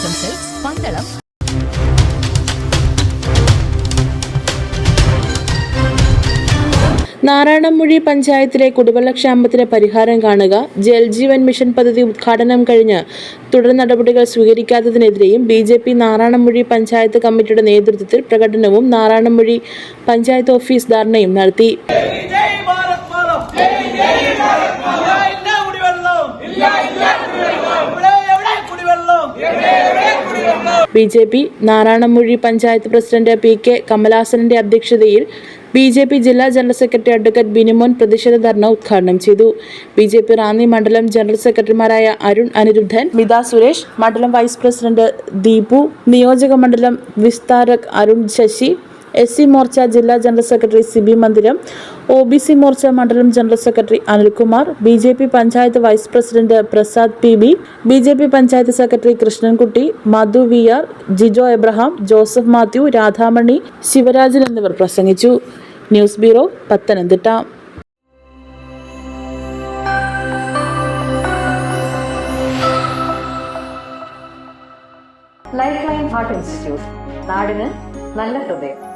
Silks Pandalam Narayanamoozhi പഞ്ചായത്തിലെ കുടിവെള്ളക്ഷാമത്തിന് പരിഹാരം കാണുക ജൽജീവൻ മിഷൻ പദ്ധതി ഉദ്ഘാടനം കഴിഞ്ഞ് തുടർ നടപടികൾ സ്വീകരിക്കാത്തതിനെതിരെയും B J P Narayanamuzhi panchayat കമ്മിറ്റിയുടെ നേതൃത്വത്തിൽ പ്രകടനവും നാരായണമുഴി പഞ്ചായത്ത് ഓഫീസ് ധർണയും നടത്തി. B J P Narayanamuzhi panchayat president P K കമലാസനന്റെ അധ്യക്ഷതയിൽ ബി ജെ പി ജില്ലാ ജനറൽ സെക്രട്ടറി അഡ്വക്കേറ്റ് ബിനിമോൻ പ്രതിഷേധ ധർണ ഉദ്ഘാടനം ചെയ്തു. ബി ജെ പി റാന്നി മണ്ഡലം ജനറൽ സെക്രട്ടറിമാരായ അരുൺ അനിരുദ്ധൻ മിത സുരേഷ് മണ്ഡലം വൈസ് പ്രസിഡന്റ് ദീപു നിയോജക മണ്ഡലം വിസ്താരക് അരുൺ ശശി എസ് സി മോർച്ച ജില്ലാ ജനറൽ സെക്രട്ടറി സിബി മന്ദിരം ഒ ബി സി മോർച്ച മണ്ഡലം general secretary Anilkumar B J P panchayat vice president Prasad P B B J P panchayat secretary Krishnankutty Madhu V R Jijo Abraham Joseph Mathew Radhamani Sivarajan എന്നിവർ പ്രസംഗിച്ചു. News bureau Pathanamthitta. Life line heart institute നാടിന് നല്ല ഹൃദയം.